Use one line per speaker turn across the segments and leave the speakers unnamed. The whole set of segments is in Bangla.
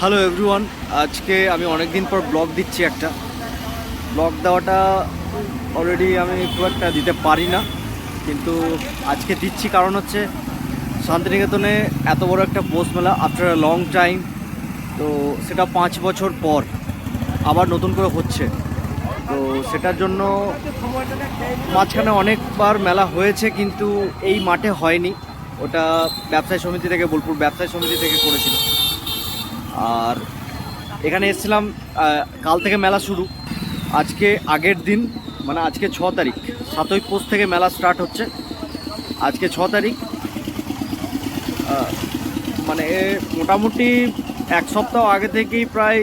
হ্যালো এভরিওয়ান আজকে আমি অনেক দিন পর ব্লগ দিচ্ছি একটা। ব্লগ দেওয়াটা অলরেডি আমি খুব একটা দিতে পারি না। কিন্তু আজকে দিচ্ছি কারণ হচ্ছে শান্তিনিকেতনে এত বড় একটা পোস্ট মেলা আফটার আ লং টাইম তো সেটা পাঁচ বছর পর। আবার নতুন করে হচ্ছে। তো সেটার জন্য মাঝখানে অনেকবার মেলা হয়েছে কিন্তু এই মাঠে হয়নি। ওটা ব্যবসায়ী সমিতি থেকে, বোলপুর ব্যবসায়ী সমিতি থেকে করেছিল। আর এখানে এসেছিলাম কাল থেকে মেলা শুরু। আজকে আগের দিন মানে আজকে ছ তারিখ, সাতই পোস্ট থেকে মেলা স্টার্ট হচ্ছে। আজকে ছ তারিখ। মানে মোটামুটি এক সপ্তাহ আগে থেকেই প্রায়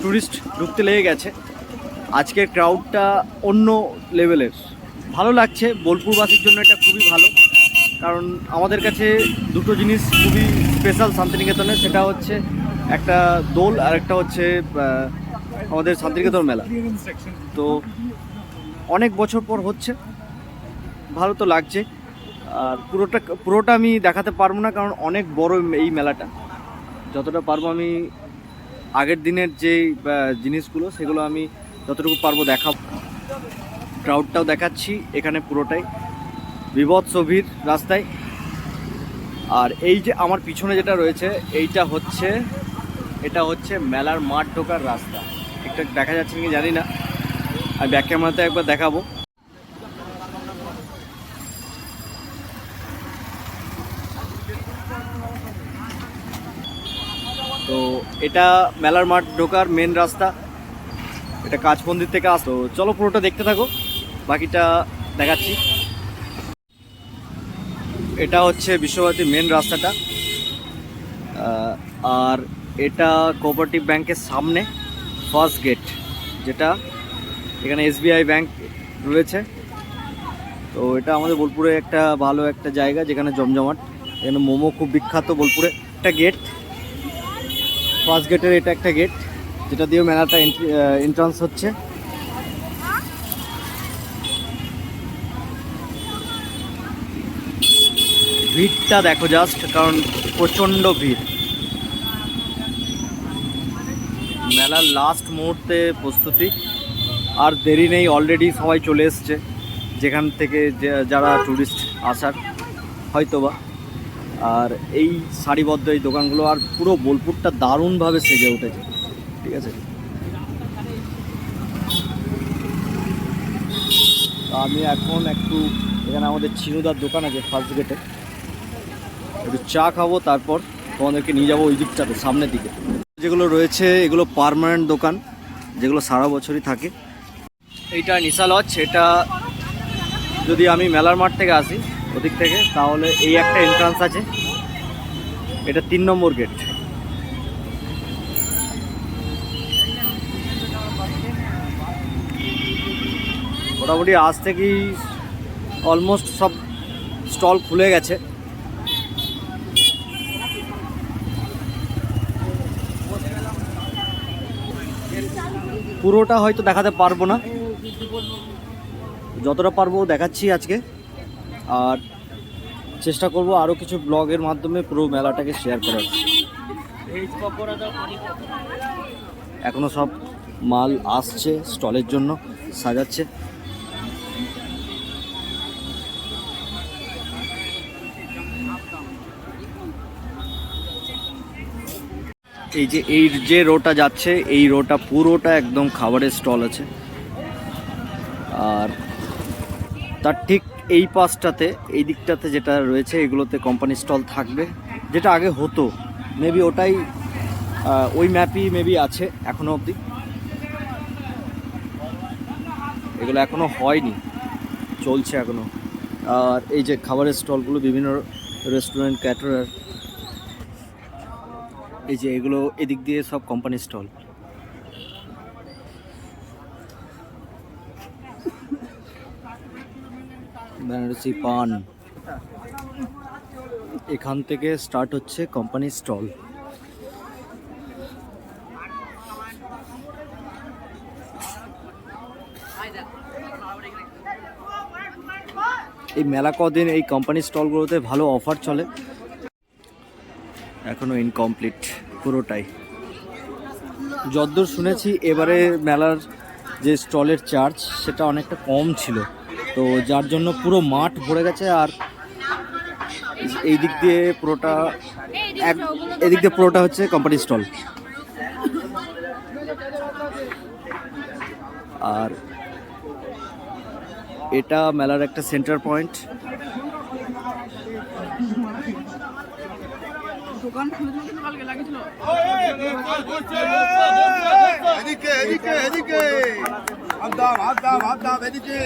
ট্যুরিস্ট ঢুকতে লেগে গেছে। আজকের ক্রাউডটা অন্য লেভেলের ভালো লাগছে, বোলপুরবাসীর জন্য এটা খুবই ভালো। কারণ আমাদের কাছে দুটো জিনিস খুবই স্পেশাল শান্তিনিকেতনে সেটা হচ্ছে একটা দোল আর একটা হচ্ছে আমাদের শান্তিনিকেতন মেলা। তো অনেক বছর পর হচ্ছে, ভালো তো লাগছে। আর পুরোটা পুরোটা আমি দেখাতে পারব না, কারণ অনেক বড় এই মেলাটা। যতটা পারব আমি আগের দিনের যে জিনিসগুলো, সেগুলো আমি যতটুকু পারব দেখাবো। ক্রাউডটাও দেখাচ্ছি এখানে পুরোটাই। বিভৎস রাস্তায়। আর এই যে আমার পিছনে যেটা রয়েছে, এইটা হচ্ছে, এটা হচ্ছে মেলার মাঠ ঢোকার রাস্তা। ঠিকঠাক দেখা যাচ্ছে কি জানি না। আমি ব্যাক ক্যামেরাতে একবার দেখাবো। তো এটা মেলার মাঠ ঢোকার মেন রাস্তা। এটা কাজ মন্দির থেকে আসতো চলো পুরোটা দেখতে থাকো, বাকিটা দেখাচ্ছি। এটা হচ্ছে বিশ্বভারতী মেন রাস্তাটা। আর এটা কোঅপারেটিভ ব্যাংকের সামনে ফার্স্ট গেট যেটা এখানে এসবিআই ব্যাংক রয়েছে। তো এটা আমাদের বোলপুরে একটা ভালো একটা জায়গা, যেখানে জমজমাট। এখানে মোমো খুব বিখ্যাত বোলপুরে। একটা গেট ফার্স্ট গেটের এটা একটা গেট, যেটা দিয়ে মেলাটা এন্ট্রান্স হচ্ছে। ভিড়টা দেখো জাস্ট কারণ প্রচণ্ড ভিড়। মেলার লাস্ট মুহূর্তে প্রস্তুতি, আর দেরি নেই অলরেডি সবাই চলে এসছে, যেখান থেকে যারা ট্যুরিস্ট আসার, হয়তোবা। আর এই সারিবদ্ধ এই দোকানগুলো আর পুরো বোলপুরটা দারুণভাবে সেজে উঠেছে। ঠিক আছে? আমি এখন একটু এখানে আমাদের চিনুদার দোকান আছে ফার্স্ট গেটে একটু চা খাব, তারপর তোমাদেরকে নিয়ে যাব ওই দিকটাতে, সামনের দিকে। যেগুলো রয়েছে, এগুলো পার্মানেন্ট দোকান, যেগুলো সারা বছরই থাকে। এইটা নিশা লজ এটা যদি আমি মেলার মাঠ থেকে আসি ওদিক থেকে, তাহলে এই একটা এন্ট্রান্স আছে। এটা তিন নম্বর গেট মোটামুটি আজ থেকেই অলমোস্ট সব স্টল খুলে গেছে। পুরোটা হয়তো দেখাতে পারব না। যতটা পারব দেখাচ্ছি আজকে। আর চেষ্টা করব আরও কিছু ব্লগের মাধ্যমে পুরো মেলাটাকে শেয়ার করার। এখনও সব মাল আসছে স্টলের জন্য, সাজাচ্ছে। এই যে এই যে রোটা যাচ্ছে, এই রোটা পুরোটা একদম খাবারের স্টল আছে। আর তার ঠিক এই পাশটাতে, এই দিকটাতে যেটা রয়েছে, এগুলোতে কোম্পানি স্টল থাকবে। যেটা আগে হতো মেবি ওটাই ওই ম্যাপই মেবি আছে এখনও অবধি। এগুলো এখনও হয়নি, চলছে এখনও। আর এই যে খাবারের স্টলগুলো বিভিন্ন রেস্টুরেন্ট ক্যাটারার এই যে এগুলো এদিক দিয়ে সব কোম্পানি স্টল বেনারসি পান এখান থেকে স্টার্ট হচ্ছে কোম্পানি স্টল এই মেলা কদিন এই কোম্পানি স্টলগুলোতে ভালো অফার চলে। এখনও ইনকমপ্লিট পুরোটাই। যদ্দূর শুনেছি, এবারে মেলার যে স্টলের চার্জ সেটা অনেকটা কম ছিল। তো যার জন্য পুরো মাঠ ভরে গেছে আর এই দিক দিয়ে পুরোটা এক এদিক দিয়ে পুরোটা হচ্ছে কোম্পানি স্টল আর এটা মেলার একটা সেন্টার পয়েন্ট
এদিকে।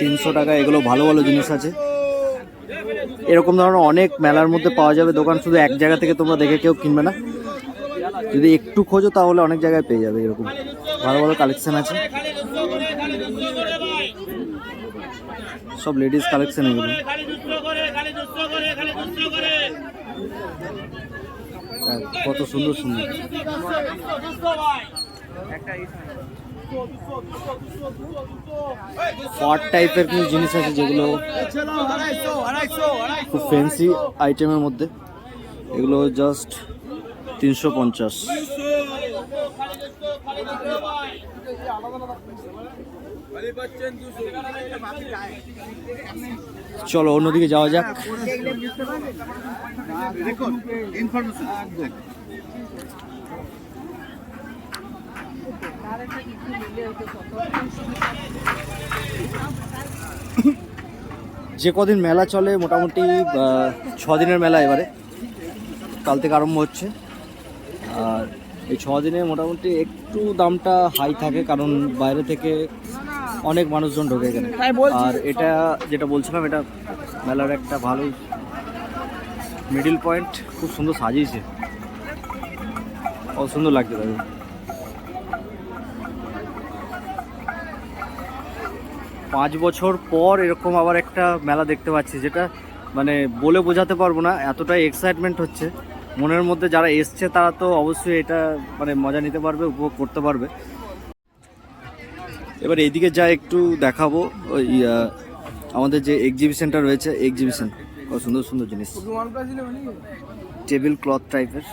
তিনশো টাকা, এগুলো ভালো ভালো জিনিস আছে। এরকম ধরনের অনেক মেলার মধ্যে পাওয়া যাবে দোকান, শুধু এক জায়গা থেকে তোমরা দেখে কেউ কিনবে না। যদি একটু খোঁজো, তাহলে অনেক জায়গায় পেয়ে যাবে এরকম। ভালো ভালো কালেকশন আছে। সব লেডিস কালেকশন এগুলো হ্যাঁ, কত সুন্দর সুন্দর। ফট টাইপের কিছু জিনিস আছে যেগুলো খুব ফ্যান্সি আইটেমের মধ্যে। এগুলো জাস্ট তিনশো পঞ্চাশ। চলো, অন্যদিকে যাওয়া যাক। যে কদিন মেলা চলে, মোটামুটি ছ দিনের মেলা এবারে। কাল থেকে আরম্ভ হচ্ছে। আর এই ছ দিনে মোটামুটি একটু দামটা হাই থাকে, কারণ বাইরে থেকে অনেক মানুষজন ঢোকে এখানে। আর এটা যেটা বলছিলাম এটা মেলার একটা ভালো মিডিল পয়েন্ট খুব সুন্দর সাজিয়েছে। কত সুন্দর লাগছে তাদের পাঁচ বছর পর এরকম আবার একটা মেলা দেখতে পাচ্ছি যেটা মানে বলে বোঝাতে পারব না এতটাই এক্সাইটমেন্ট হচ্ছে। মনের মধ্যে যারা এসছে তারা তো অবশ্যই এটা মানে মজা নিতে পারবে উপভোগ করতে পারবে। এবার এইদিকে যা একটু দেখাবো, ওই আমাদের যে এক্সিবিশনটা রয়েছে এক্সিবিশন কত সুন্দর সুন্দর জিনিস। টেবিল ক্লথ টাইপের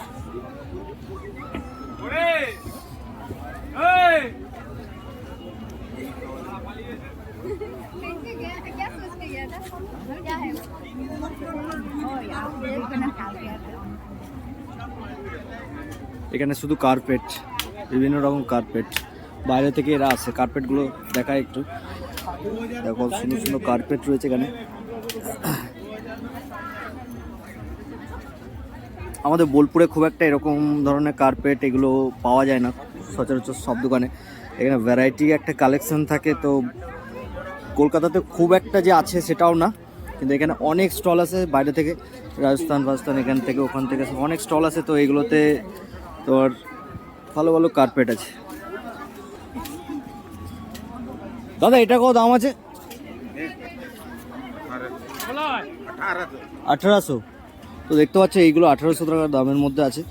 এখানে শুধু কার্পেট বিভিন্ন রকম কার্পেট বাইরে থেকে এরা আসে। কার্পেটগুলো দেখায় একটু। দেখো, সুন্দর সুন্দর কার্পেট রয়েছে এখানে। আমাদের বোলপুরে খুব একটা এরকম ধরনের কার্পেট এগুলো পাওয়া যায় না, সচরাচর সব দোকানে। এখানে ভ্যারাইটি একটা কালেকশন থাকে, তো কলকাতাতে খুব একটা যে আছে সেটাও না। কিন্তু এখানে অনেক স্টল আছে বাইরে থেকে। রাজস্থান, ফাজস্থান, এখান থেকে, ওখান থেকে অনেক স্টল আছে, তো এগুলোতে তোর ভালো ভালো কার্পেট আছে। দাদা, এটা কত দাম আছে? আঠারোশো। তো দেখতে পাচ্ছ, এইগুলো আঠারোশো টাকার দামের মধ্যে আছে।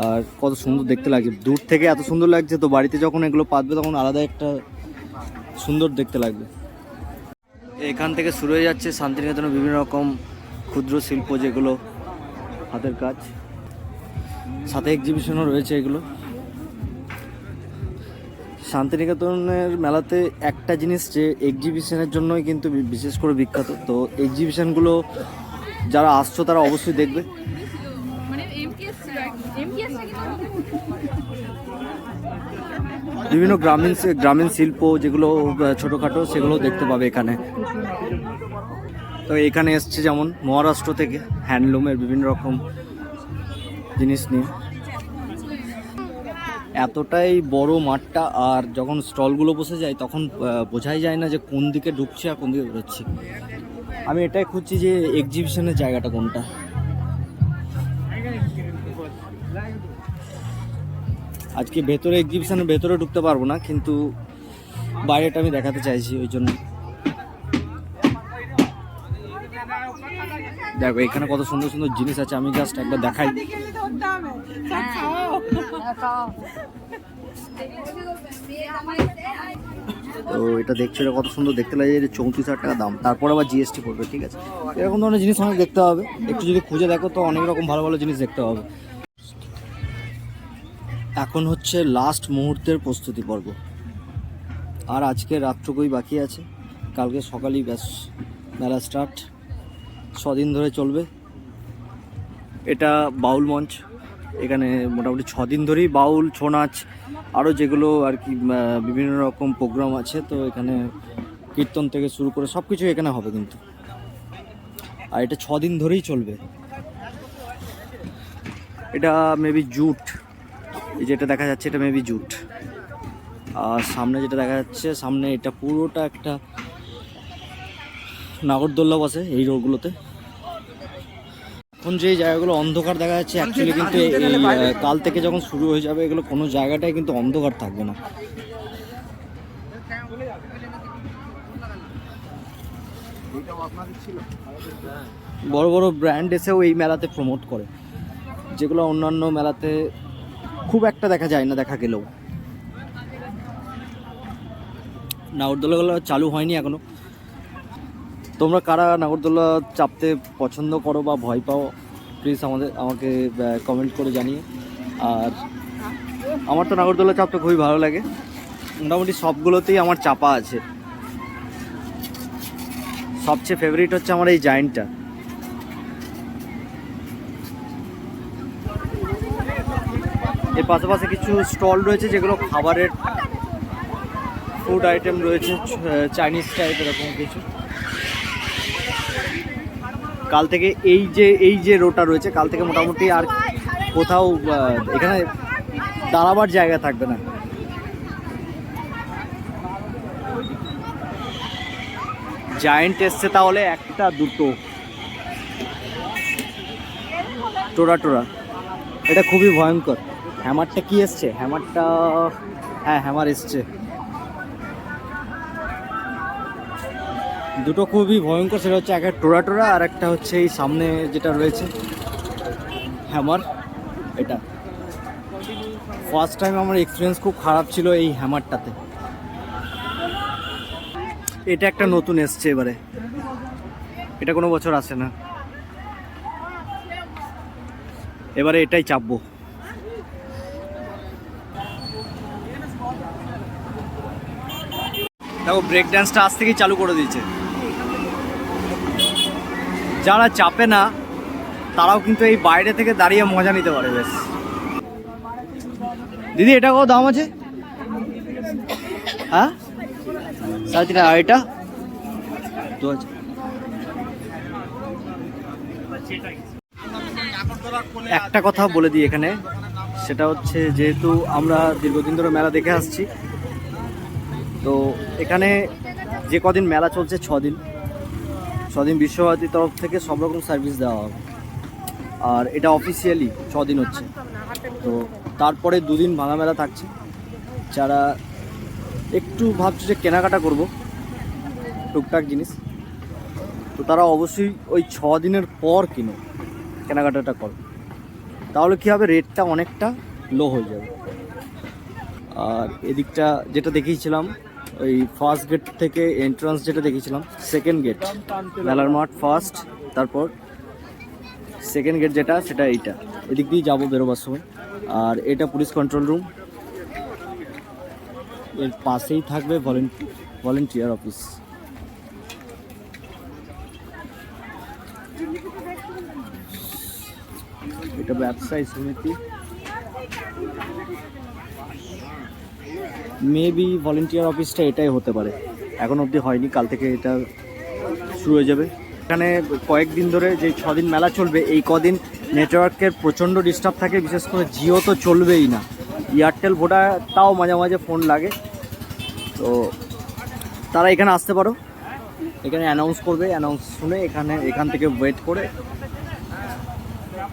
আর কত সুন্দর দেখতে লাগছে। দূর থেকে এত সুন্দর লাগছে, তো বাড়িতে যখন এগুলো পাতবে, তখন আলাদা একটা সুন্দর দেখতে লাগবে। এখান থেকে শুরু হয়ে যাচ্ছে শান্তিনিকেতনের বিভিন্ন রকম ক্ষুদ্র শিল্প, যেগুলো হাতের কাজ। সাথে এক্সিবিশনও রয়েছে এগুলো। শান্তিনিকেতনের মেলাতে একটা জিনিস যে এক্সিবিশনের জন্যই কিন্তু বিশেষ করে বিখ্যাত, তো এক্সিবিশনগুলো যারা আসছো তারা অবশ্যই দেখবে। বিভিন্ন গ্রামীণ গ্রামীণ শিল্প যেগুলো ছোটোখাটো সেগুলো দেখতে পাবে এখানে। তো এখানে এসছে যেমন মহারাষ্ট্র থেকে, হ্যান্ডলুমের বিভিন্ন রকম জিনিস নিয়ে। এতটাই বড় মাঠটা আর যখন স্টলগুলো বসে যায় তখন বোঝাই যায় না যে কোন দিকে ঢুকছে আর কোন দিকে বেরোচ্ছে। আমি এটাই খুঁজছি যে এক্সিবিশনের জায়গাটা কোনটা। আজকে ভেতরে এক্সিবিশনের ভেতরে ঢুকতে পারব না, কিন্তু বাইরেটা আমি দেখাতে চাইছি ওই জন্য। দেখো, এখানে কত সুন্দর সুন্দর জিনিস আছে, আমি জাস্ট একবার দেখাই। তো এটা দেখছ এটা কত সুন্দর দেখতে লাগে যে চৌত্রিশ হাজার টাকা দাম। তারপর আবার জিএসটি পড়বে, ঠিক আছে? এরকম ধরনের জিনিস অনেক দেখতে হবে। একটু যদি খুঁজে দেখো তো অনেক রকম ভালো ভালো জিনিস দেখতে হবে। এখন হচ্ছে লাস্ট মুহূর্তের প্রস্তুতি পর্ব। আর আজকে রাত্রকুই বাকি আছে। কালকে সকালেই ব্যাস, মেলা স্টার্ট ছদিন ধরে চলবে। এটা বাউল মঞ্চ। এখানে মোটামুটি ছদিন ধরেই বাউল ছৌ নাচ আরও যেগুলো আর কি বিভিন্ন রকম প্রোগ্রাম আছে, তো এখানে কীর্তন থেকে শুরু করে সব কিছু এখানে হবে কিন্তু। আর এটা ছদিন ধরেই চলবে। এটা মেবি জুট। এই যেটা দেখা যাচ্ছে, এটা মেবি জুট। আর সামনে যেটা দেখা যাচ্ছে, সামনে এটা পুরোটা একটা নাগরদোল্লা বসে এই রোডগুলোতে। এখন যে জায়গাগুলো অন্ধকার দেখা যাচ্ছে অ্যাকচুয়ালি কিন্তু কাল থেকে যখন শুরু হয়ে যাবে এগুলো, কোনো জায়গাটাই কিন্তু অন্ধকার থাকবে না। বড় বড় ব্র্যান্ড এসেও এই মেলাতে প্রমোট করে। যেগুলো অন্যান্য মেলাতে খুব একটা দেখা যায় না, দেখা গেলেও। নাগরদোলাগুলো চালু হয়নি এখনও। তোমরা কারা নাগরদোলা চাপতে পছন্দ করো বা ভয় পাও প্লিজ আমাদের, আমাকে কমেন্ট করে জানিয়ে আর আমার তো নাগরদোলা চাপতে খুবই ভালো লাগে। মোটামুটি সবগুলোতেই আমার চাপা আছে। সবচেয়ে ফেভারিট হচ্ছে আমার এই জায়েন্টটা এর পাশাপাশি কিছু স্টল রয়েছে যেগুলো খাবারের ফুড আইটেম রয়েছে চাইনিজ টাইপ এরকম কিছু। কাল থেকে এই যে এই যে রোটা রয়েছে, কাল থেকে মোটামুটি আর কোথাও এখানে দাঁড়াবার জায়গা থাকবে না। জায়েন্ট এসছে তাহলে একটা দুটো। টোরা টোরা। এটা খুবই ভয়ঙ্কর। হ্যামারটা কি এসছে? হ্যামারটা হ্যাঁ হ্যামার এসছে। দুটো খুবই ভয়ঙ্কর, সেটা হচ্ছে একটা টোরা টোরা আর একটা হচ্ছে এই সামনে যেটা রয়েছে, হ্যামার। এটা ফার্স্ট টাইম আমার এক্সপিরিয়েন্স খুব খারাপ ছিল এই হ্যামারটাতে। এটা একটা নতুন এসছে এবারে। এটা কোনো বছর আসে না। এবারে এটাই চাপবো। দেখো ব্রেক ডান্সটা আজ থেকেই চালু করে দিয়েছে। যারা চাপে না, তারাও কিন্তু এই বাইরে থেকে দাঁড়িয়ে মজা নিতে পারে, বেশ। দিদি, এটা কত দাম আছে? হ্যাঁ? সাড়ে তিন আর এটা? দু হাজার। একটা কথা বলে দিই এখানে, সেটা হচ্ছে যেহেতু আমরা দীর্ঘদিন ধরে মেলা দেখে আসছি, তো এখানে যে কদিন মেলা চলছে ছ দিন ছদিন বিশ্বভারতীর তরফ থেকে সব রকম সার্ভিস দেওয়া হবে। আর এটা অফিসিয়ালি ছ দিন হচ্ছে। তো তারপরে দুদিন ভাঙা মেলা থাকছে। যারা একটু ভাবছে যে কেনাকাটা করব, টুকটাক জিনিস, তো তারা অবশ্যই ওই ছ দিনের পর কিনো, কেনাকাটাটা করো। তাহলে কী হবে রেটটা অনেকটা লো হয়ে যাবে। আর এদিকটা যেটা দেখিয়েছিলাম ওই ফার্স্ট গেট থেকে এন্ট্রান্স যেটা দেখেছিলাম সেকেন্ড গেট মেলার মাঠ ফার্স্ট তারপর সেকেন্ড গেট যেটা, সেটা এইটা। এদিক দিয়ে যাব বেরোবার সময়। আর এটা পুলিশ কন্ট্রোল রুম এর পাশেই থাকবে ভলেন্টিয়ার অফিস এটা ব্যবসায়ী সমিতি। মেবি ভলেন্টিয়ার অফিসটা এটাই হতে পারে। এখন অবধি হয়নি, কাল থেকে এটা শুরু হয়ে যাবে। এখানে কয়েকদিন ধরে যে ছদিন মেলা চলবে, এই কদিন নেটওয়ার্কের প্রচণ্ড ডিস্টার্ব থাকে, বিশেষ করে জিও তো চলবেই না। এয়ারটেল ভোডা তাও মাঝে মাঝে ফোন লাগে। তো তারা এখানে আসতে পারো। এখানে অ্যানাউন্স করবে অ্যানাউন্স শুনে এখানে, এখান থেকে ওয়েট করে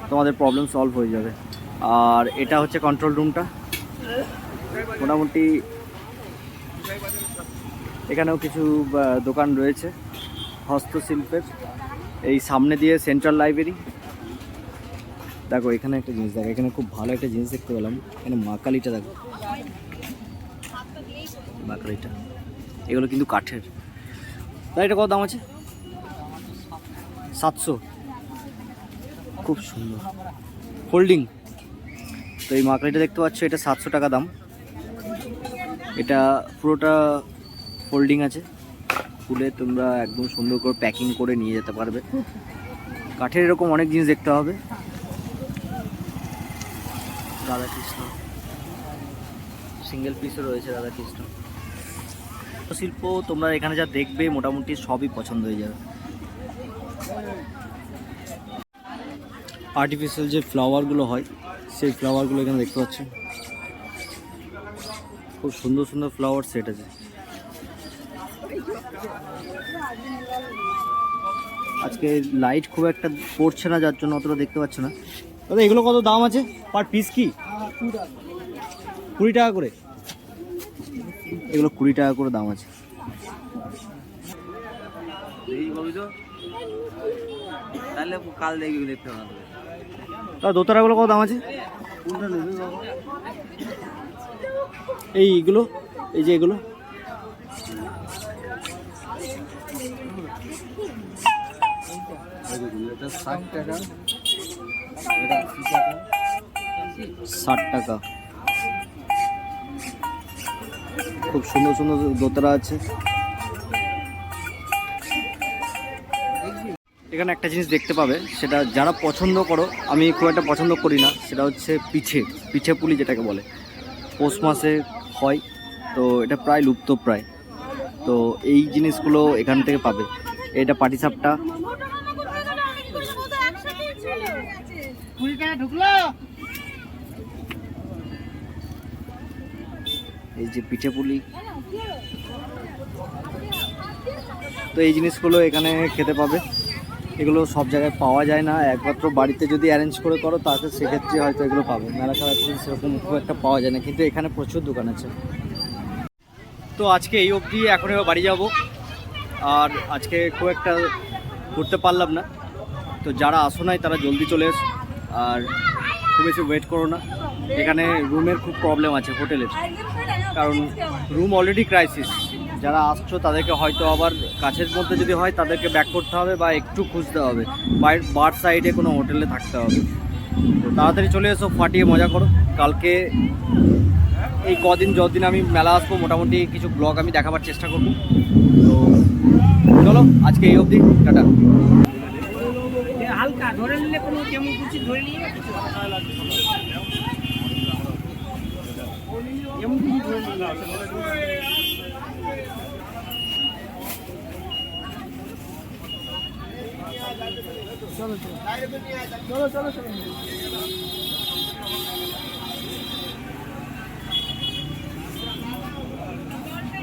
তোমাদের প্রবলেম সলভ হয়ে যাবে। আর এটা হচ্ছে কন্ট্রোল রুমটা মোটামুটি এখানেও কিছু দোকান রয়েছে হস্তশিল্পের। এই সামনে দিয়ে সেন্ট্রাল লাইব্রেরি দেখো, এখানে একটা জিনিস, দেখো, এখানে খুব ভালো একটা জিনিস দেখতে পেলাম। এখানে মা কালীটা দেখো। মাকালিটা এগুলো কিন্তু কাঠের। তাই এটা কত দাম আছে? সাতশো। খুব সুন্দর। হোল্ডিং তো এই মা কালীটা দেখতে পাচ্ছ, এটা সাতশো টাকা দাম। এটা পুরোটা ফোল্ডিং আছে। খুলে তোমরা একদম সুন্দর করে প্যাকিং করে নিয়ে যেতে পারবে। কাঠের এরকম অনেক জিনিস দেখতে হবে। রাধাকৃষ্ণ। সিঙ্গেল পিসও রয়েছে রাধাকৃষ্ণ। শিল্প, তোমরা এখানে যা দেখবে মোটামুটি সবই পছন্দ হয়ে যাবে। আর্টিফিশিয়াল যে ফ্লাওয়ারগুলো হয়, সেই ফ্লাওয়ারগুলো এখানে দেখতে পাচ্ছ। খুব সুন্দর সুন্দর ফ্লাওয়ার সেট আছে। আজকে লাইট খুব একটা পড়ছে না যার জন্য অতটা দেখতে পাচ্ছ না। দাদা এগুলো কত দাম আছে? পার পিস কি? কুড়ি টাকা করে। এগুলো কুড়ি টাকা করে দাম আছে।
তাহলে কাল দেখবি দেখতে
দোতারাগুলো কত দাম আছে? এইগুলো এই যে এগুলো।
ষাট টাকা।
খুব সুন্দর সুন্দর দোতারা আছে। এখানে একটা জিনিস দেখতে পাবে, সেটা যারা পছন্দ করো, আমি খুব একটা পছন্দ করি না, সেটা হচ্ছে পিঠে পিঠে পুলি যেটাকে বলে। পৌষ মাসে হয় তো এটা প্রায় লুপ্ত প্রায়। তো এই জিনিসগুলো এখান থেকে পাবে। এটা পাটিসাপটা। এই যে পিঠে পুলি। তো এই জিনিসগুলো এখানে খেতে পাবে। এগুলো সব জায়গায় পাওয়া যায় না। একমাত্র বাড়িতে যদি অ্যারেঞ্জ করে করো, তাহলে সেক্ষেত্রে হয়তো এগুলো পাবে। মেলা খেলাতে সেরকম খুব একটা পাওয়া যায় না, কিন্তু এখানে প্রচুর দোকান আছে। তো আজকে এই অবধি এখন এবার বাড়ি যাব। আর আজকে খুব একটা ঘুরতে পারলাম না। তো যারা আসো নাই, তারা জলদি চলে এসো। আর খুব বেশি ওয়েট করো না। এখানে রুমের খুব প্রবলেম আছে হোটেলের কারণ রুম অলরেডি ক্রাইসিস যারা আসছো, তাদেরকে হয়তো আবার কাছের মধ্যে যদি হয়, তাদেরকে ব্যাক করতে হবে বা একটু খুঁজতে হবে। বার সাইডে কোনো হোটেলে থাকতে হবে। তো তাড়াতাড়ি চলে এসো, ফাটিয়ে মজা করো। কালকে এই কদিন যতদিন আমি মেলা আসব, মোটামুটি কিছু ব্লগ আমি দেখাবার চেষ্টা করব। তো চলো, আজকে এই অবধি। টাটা।
হালকা, ধরে নিলে কোনো কেমন ধরে নিয়ে কিছু ধরে নিলে চলো। চলো চলো চলো।